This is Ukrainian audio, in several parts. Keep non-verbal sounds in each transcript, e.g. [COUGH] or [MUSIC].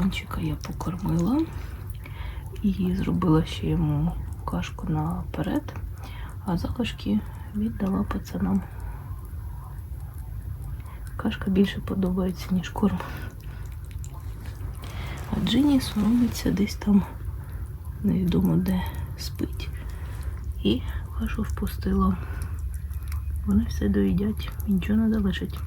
Леончика я покормила і зробила ще йому кашку наперед, а залишки віддала пацанам. Кашка більше подобається, ніж корм. А Джині соромиться десь там, невідомо де спить. І кашу впустила. Вони все доїдять, нічого не залишить.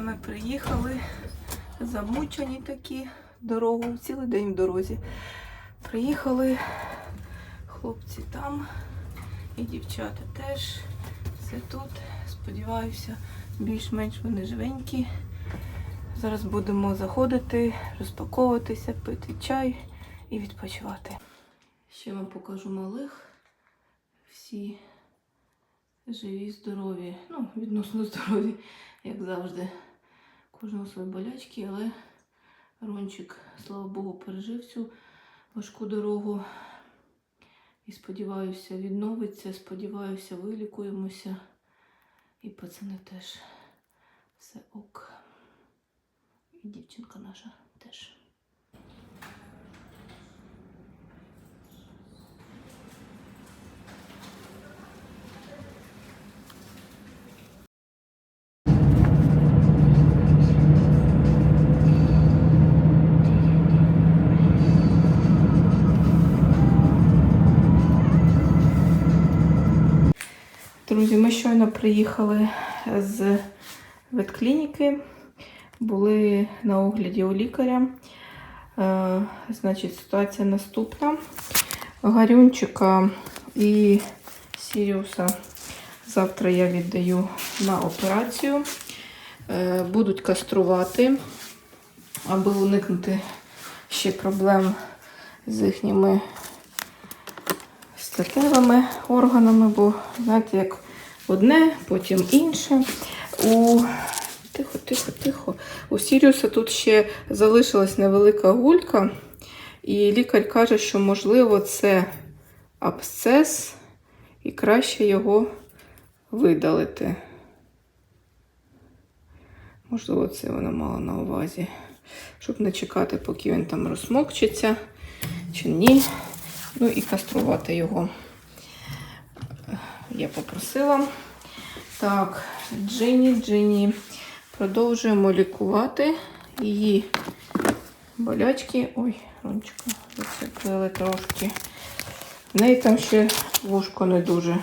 Ми приїхали, замучені такі дорогу, цілий день в дорозі. Приїхали хлопці там і дівчата теж. Все тут. Сподіваюся, більш-менш вони живенькі. Зараз будемо заходити, розпаковуватися, пити чай і відпочивати. Ще вам покажу малих. Всі живі, здорові, ну, відносно здорові, як завжди кожного свої болячки, але Рончик, слава Богу, пережив цю важку дорогу. І сподіваюся, відновиться, сподіваюся, вилікуємося. І пацани теж все ок. І дівчинка наша теж. Друзі, ми щойно приїхали з ветклініки, були на огляді у лікаря. Е, значить, ситуація наступна. Гарюнчика і Сіріуса завтра я віддаю на операцію. Е, будуть каструвати, аби уникнути ще проблем з їхніми статевими органами, бо, знаєте, як одне, потім інше. У тихо, тихо, тихо. У Сіріуса тут ще залишилась невелика гулька, і лікар каже, що, можливо, це абсцес, і краще його видалити. Можливо, це вона мала на увазі, щоб не чекати, поки він там розмокчиться, чи ні. Ну і каструвати його я попросила. Так, Джині, Джині. Продовжуємо лікувати її болячки. Ой, рончика, зацепили трошки. В неї там ще вушко не дуже.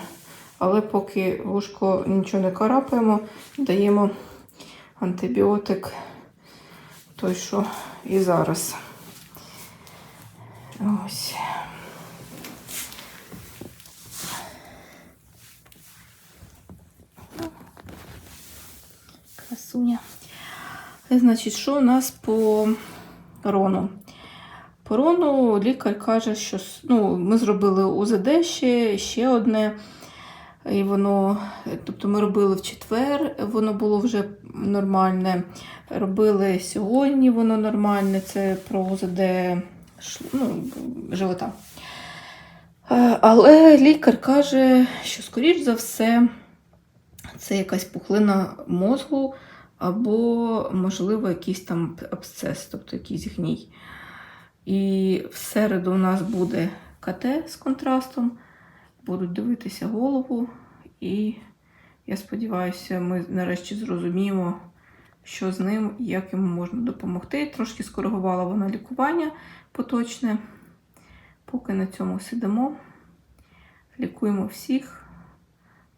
Але поки вушко нічого не карапаємо, даємо антибіотик той, що і зараз. Ось. Красуня. Значить, що у нас по рону? По рону лікар каже, що ну, ми зробили УЗД ще, ще одне. І воно, тобто ми робили в четвер, воно було вже нормальне. Робили сьогодні, воно нормальне. Це про УЗД ну, живота. Е, Але лікар каже, що, скоріш за все, це якась пухлина мозку, або, можливо, якийсь там абсцес, тобто якийсь гній. І в середу у нас буде КТ з контрастом, будуть дивитися голову, і я сподіваюся, ми нарешті зрозуміємо, що з ним, як йому можна допомогти. Трошки скоригувала вона лікування поточне. Поки на цьому сидимо, лікуємо всіх.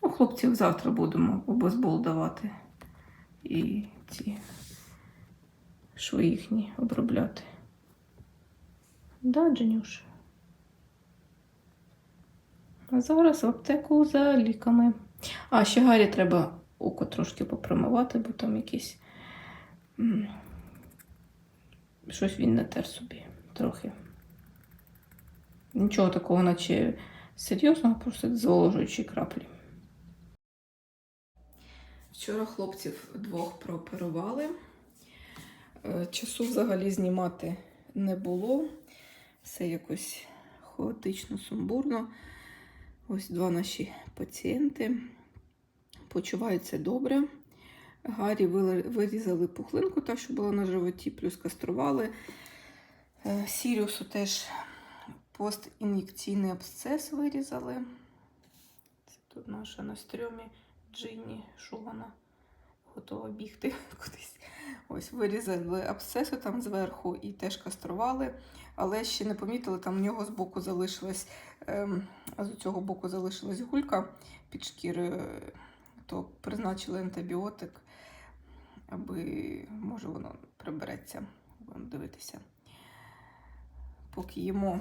Ну, хлопців завтра будемо обезбол давати і ці шви їхні обробляти. Да, Дженюш? А зараз в аптеку за ліками. А, ще Гаррі треба око трошки попромивати, бо там якісь. Щось він натер собі трохи. Нічого такого, наче серйозного, просто зволожуючі краплі. Вчора хлопців двох прооперували. Е, Часу взагалі знімати не було. Все якось хаотично, сумбурно. Ось два наші пацієнти почуваються добре. Вили- вирізали пухлинку, та, що була на животі, плюс кастрували. Е, Сіріусу теж постін'єкційний абсцес вирізали. Це тут наша на стрьомі Джинні Шувана готова бігти [LAUGHS] кудись. Ось вирізали абсцесу там зверху і теж кастрували, але ще не помітили, там в нього з боку залишилась, ем, з цього боку залишилась гулька під шкірою, то призначили антибіотик, аби може воно прибереться. Будемо дивитися. Поки їмо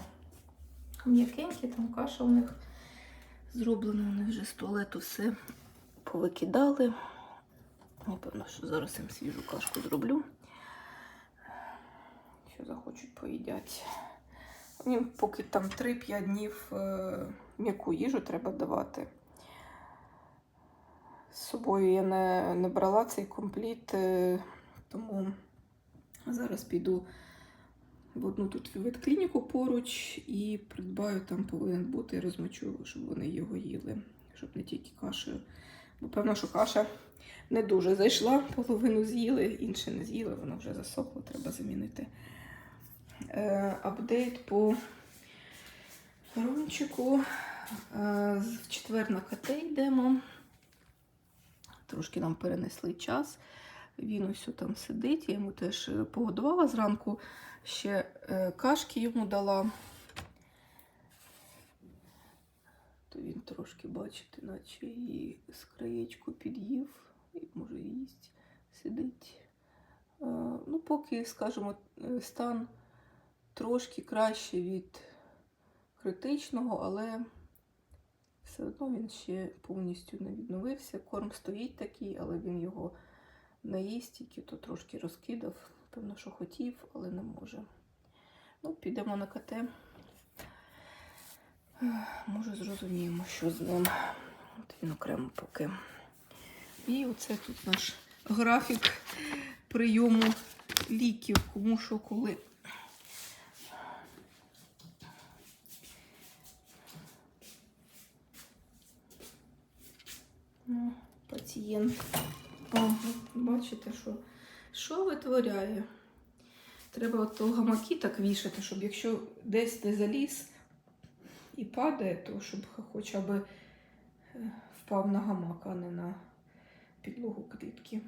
м'якенькі, там каша у них зроблена, вони вже з туалету все повикидали. Напевно, що зараз їм свіжу кашку зроблю. Що захочуть поїдять. Їм поки там 3-5 днів е, м'яку їжу треба давати. З собою я не, не брала цей компліт, е, тому зараз піду в одну тут ветклініку поруч і придбаю, там повинен бути, розмочу, щоб вони його їли, щоб не тільки кашею. Бо певно, що каша не дуже зайшла, половину з'їли, інше не з'їли, воно вже засохло, треба замінити. Е, апдейт по Ромчику. Е, в четвер на КТ йдемо. Трошки нам перенесли час. Він ось там сидить, я йому теж погодувала зранку, ще е, кашки йому дала. То він трошки, бачите, наче і з краєчку під'їв, і може їсть, сидить. Ну, поки, скажімо, стан трошки краще від критичного, але все одно він ще повністю не відновився. Корм стоїть такий, але він його не їсть, тільки то трошки розкидав. Певно, що хотів, але не може. Ну, підемо на КТ. Може, зрозуміємо, що з ним. От він окремо поки. І оце тут наш графік прийому ліків, кому що коли. Ну, пацієнт. О, бачите, що, що витворяє? Треба от того гамаки так вішати, щоб якщо десь не заліз і падає, то щоб хоча б е, впав на гамак, а не на підлогу клітки.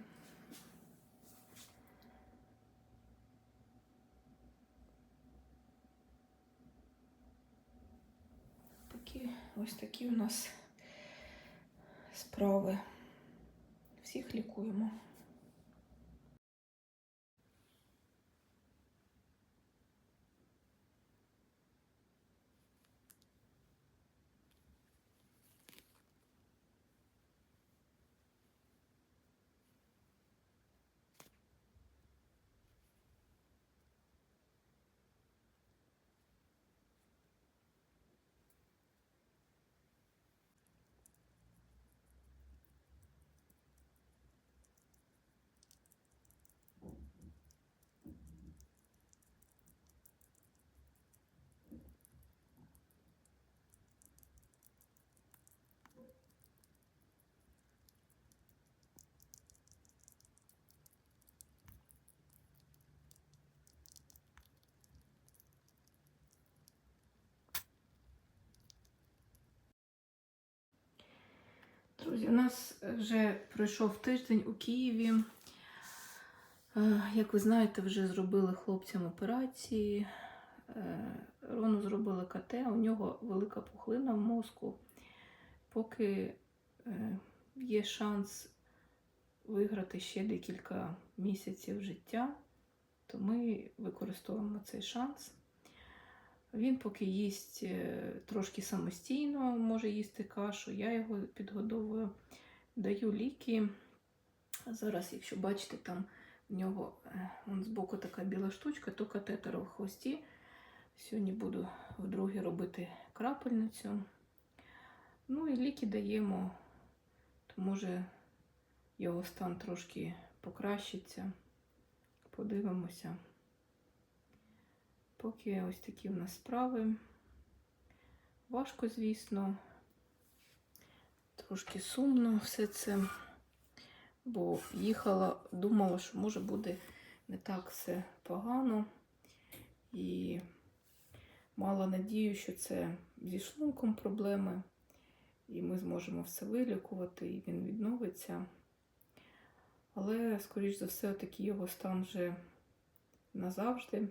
Такі, ось такі у нас справи. Всіх лікуємо. Друзі, у нас вже пройшов тиждень у Києві. Е, Як ви знаєте, вже зробили хлопцям операції. Е, Рону зробили КТ, у нього велика пухлина в мозку. Поки е, є шанс виграти ще декілька місяців життя, то ми використовуємо цей шанс. Він поки їсть е, трошки самостійно, може їсти кашу, я його підгодовую, даю ліки. Зараз, якщо бачите, там в нього е, вон збоку така біла штучка, то катетер в хвості. Сьогодні буду вдруге робити крапельницю. Ну і ліки даємо, то може його стан трошки покращиться. Подивимося. Поки ось такі в нас справи. Важко, звісно, трошки сумно все це, бо їхала, думала, що може буде не так все погано. І мала надію, що це зі шлунком проблеми, і ми зможемо все вилікувати, і він відновиться. Але, скоріш за все, такий його стан вже назавжди.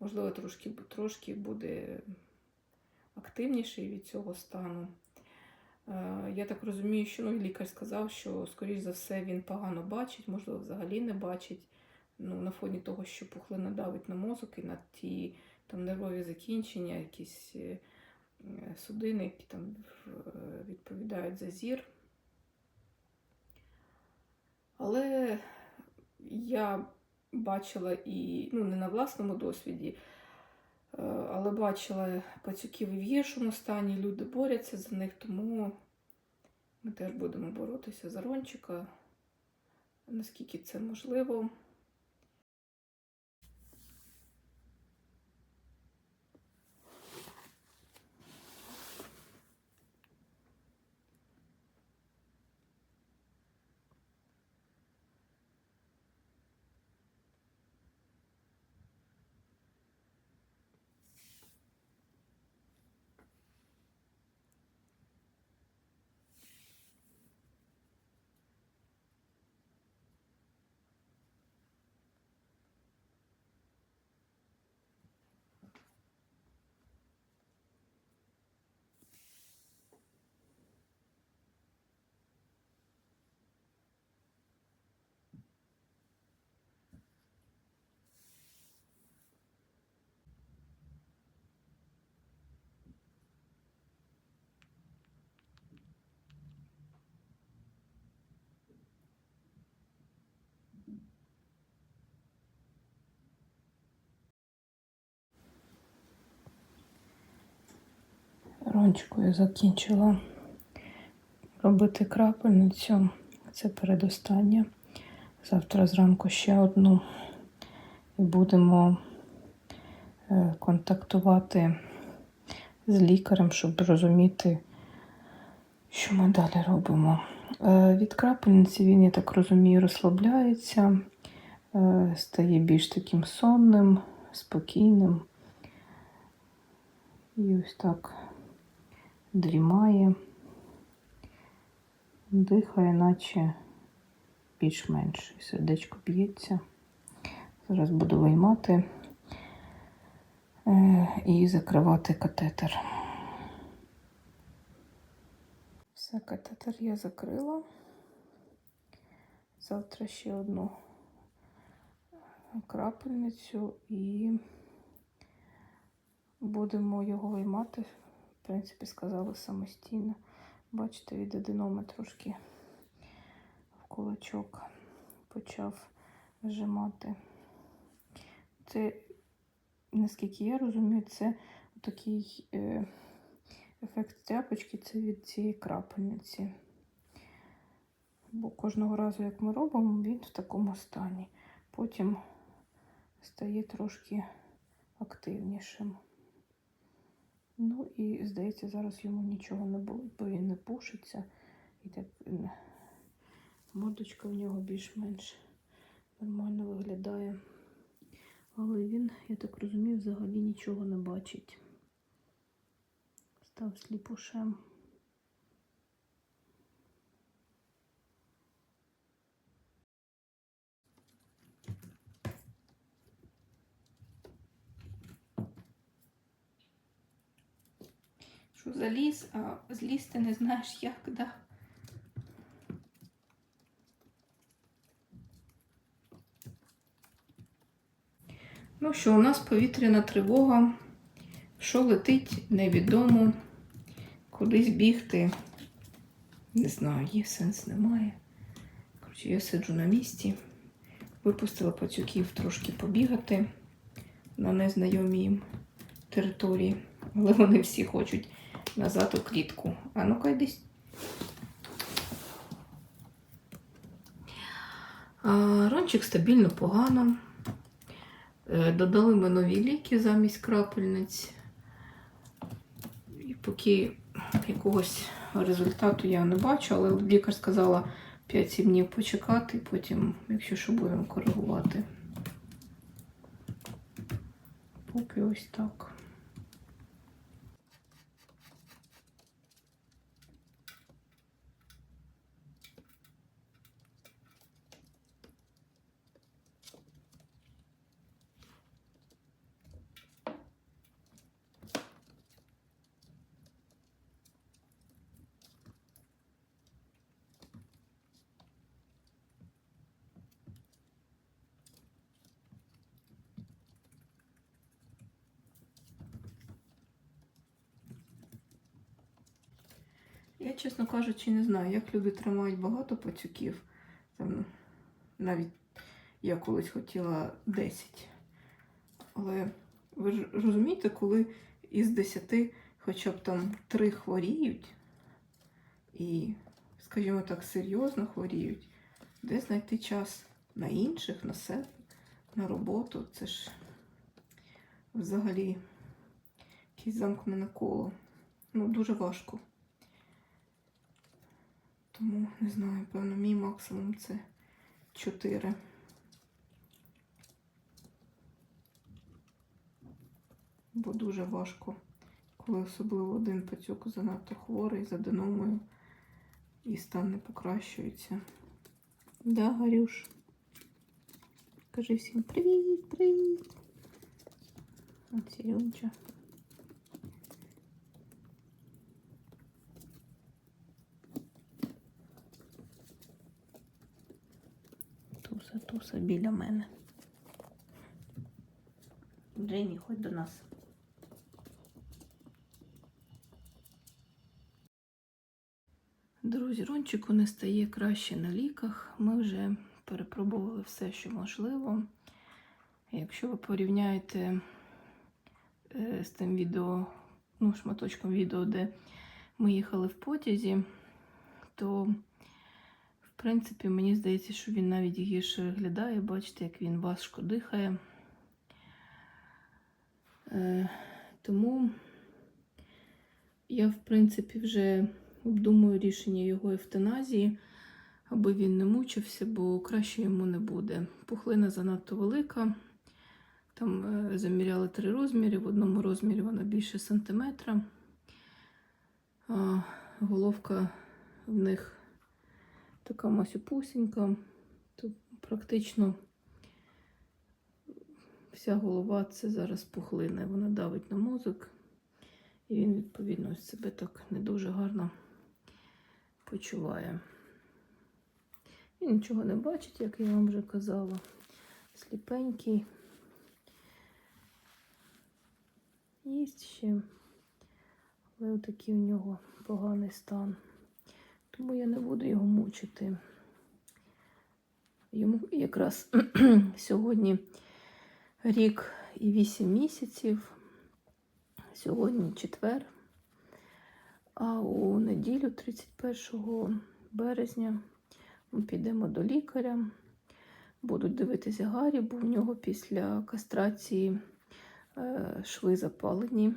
Можливо, трошки, трошки буде активніший від цього стану. Е, Я так розумію, що ну, лікар сказав, що, скоріш за все, він погано бачить, можливо, взагалі не бачить. Ну, на фоні того, що пухлина давить на мозок і на ті там нервові закінчення, якісь е, судини, які там відповідають за зір. Але я бачила і ну, не на власному досвіді, е, але бачила пацюків в гіршому стані, люди борються за них, тому ми теж будемо боротися за Рончика, наскільки це можливо. Рончику я закінчила робити крапельницю. Це передостання. Завтра зранку ще одну. І будемо е, контактувати з лікарем, щоб розуміти, що ми далі робимо. Е, Від крапельниці він, я так розумію, розслабляється, е, стає більш таким сонним, спокійним. І ось так дрімає, дихає, наче більш-менш. Сердечко б'ється. Зараз буду виймати е, і закривати катетер. Все, катетер я закрила. Завтра ще одну крапельницю і будемо його виймати. Принципі, сказали самостійно. Бачите, від аденоми трошки в кулачок почав зжимати. Це, наскільки я розумію, це такий е, ефект тряпочки це від цієї крапельниці. Бо кожного разу, як ми робимо, він в такому стані. Потім стає трошки активнішим. Ну і, здається, зараз йому нічого не болить, бо він не пушиться. І так мордочка в нього більш-менш нормально виглядає. Але він, я так розумію, взагалі нічого не бачить. Став сліпушем. Що заліз, а злізти не знаєш як, да? Ну що, у нас повітряна тривога. Що летить, невідомо. Кудись бігти. Не знаю, є сенс, немає. Коротше, я сиджу на місці. Випустила пацюків трошки побігати на незнайомій території. Але вони всі хочуть назад у клітку. А ну-ка йдись. А, Рончик стабільно погано. Е, Додали ми нові ліки замість крапельниць. І поки якогось результату я не бачу, але лікар сказала 5-7 днів почекати, потім, якщо що, будемо коригувати. Поки ось так. Я, чесно кажучи, не знаю, як люди тримають багато пацюків. Там, навіть я колись хотіла 10. Але ви ж розумієте, коли із 10 хоча б там 3 хворіють і, скажімо так, серйозно хворіють, де знайти час на інших, на себе, на роботу? Це ж взагалі якесь замкнене коло. Ну, дуже важко. Тому не знаю, певно, мій максимум це 4. Бо дуже важко, коли особливо один пацюк занадто хворий з аденомою і стан не покращується. Да, Гарюш? Кажи всім привіт, привіт. От Сережа. Туса, біля мене. Джейні, ходь до нас. Друзі, Рончику не стає краще на ліках. Ми вже перепробували все, що можливо. Якщо ви порівняєте е, з тим відео, ну, шматочком відео, де ми їхали в потязі, то, в принципі, мені здається, що він навіть гірше виглядає. Бачите, як він важко дихає. Е, тому я, в принципі, вже обдумую рішення його евтаназії, аби він не мучився, бо краще йому не буде. Пухлина занадто велика. Там е, заміряли три розміри. В одному розмірі вона більше сантиметра. А головка в них така масюпусінька. То практично вся голова це зараз пухлина. Вона давить на мозок. І він, відповідно, себе так не дуже гарно почуває. Він нічого не бачить, як я вам вже казала. Сліпенький. Їсть ще, але отакий у нього поганий стан. Тому я не буду його мучити. Йому якраз [CLEARS THROAT] сьогодні рік і вісім місяців. Сьогодні четвер, а у неділю, 31 березня, ми підемо до лікаря. Будуть дивитися Гаррі, бо в нього після кастрації е, шви запалені.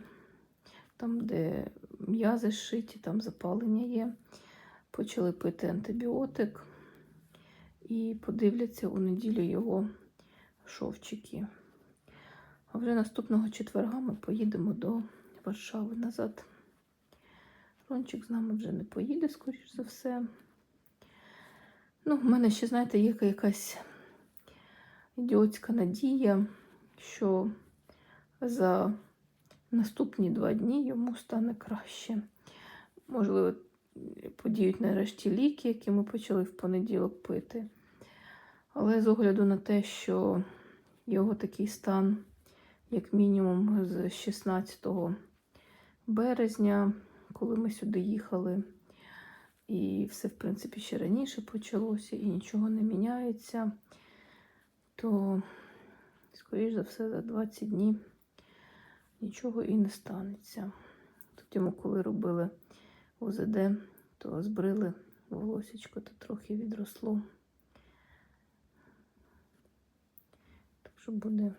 Там, де м'язи зшиті, там запалення є. Почали пити антибіотик і подивляться у неділю його шовчики. А вже наступного четверга ми поїдемо до Варшави назад. Рончик з нами вже не поїде, скоріш за все. Ну, в мене ще, знаєте, є якась ідіотська надія, що за наступні два дні йому стане краще. Можливо, подіють нарешті ліки, які ми почали в понеділок пити. Але з огляду на те, що його такий стан як мінімум з 16 березня, коли ми сюди їхали. І все, в принципі, ще раніше почалося, і нічого не міняється, то, скоріш за все, за 20 днів нічого і не станеться. Тут йому, коли робили ОЗД, то збрили волосечко, то трохи відросло. Так що буде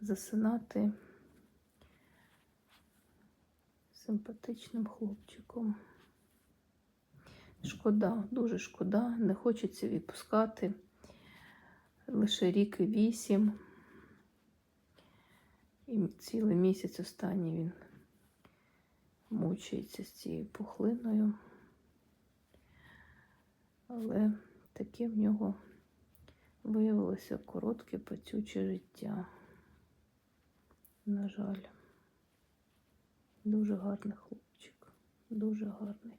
засинати симпатичним хлопчиком. Шкода, дуже шкода, не хочеться відпускати. Лише рік і вісім. І цілий місяць останній він мучається з цією пухлиною. Але таке в нього виявилося коротке пацюче життя. На жаль, дуже гарний хлопчик, дуже гарний.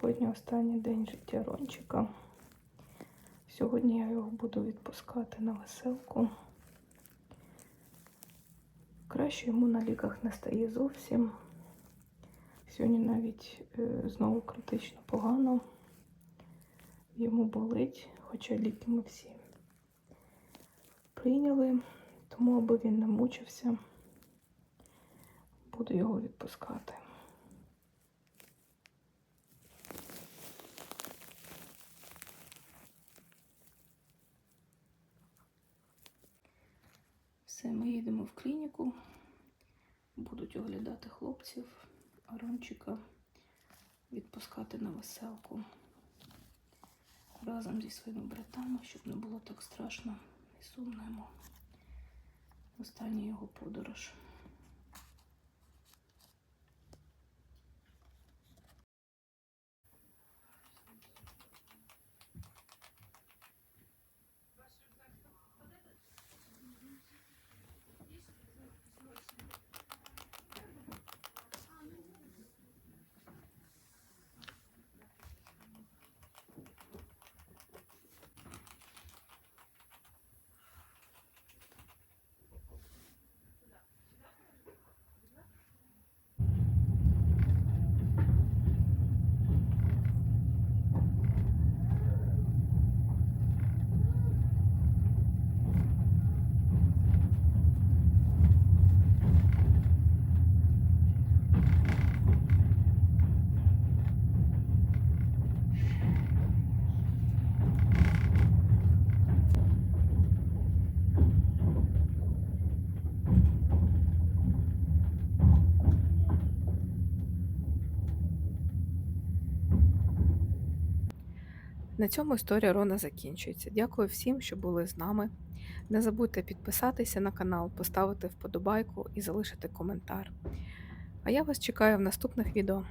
Сьогодні останній день життя Рончика. Сьогодні я його буду відпускати на веселку. Краще йому на ліках не стає зовсім. Сьогодні навіть е, знову критично погано. Йому болить, хоча ліки ми всі прийняли, тому аби він не мучився, буду його відпускати. Все, ми їдемо в клініку, будуть оглядати хлопців, Арончика відпускати на веселку разом зі своїми братами, щоб не було так страшно і сумно йому. Остання його подорож. На цьому історія Рона закінчується. Дякую всім, що були з нами. Не забудьте підписатися на канал, поставити вподобайку і залишити коментар. А я вас чекаю в наступних відео.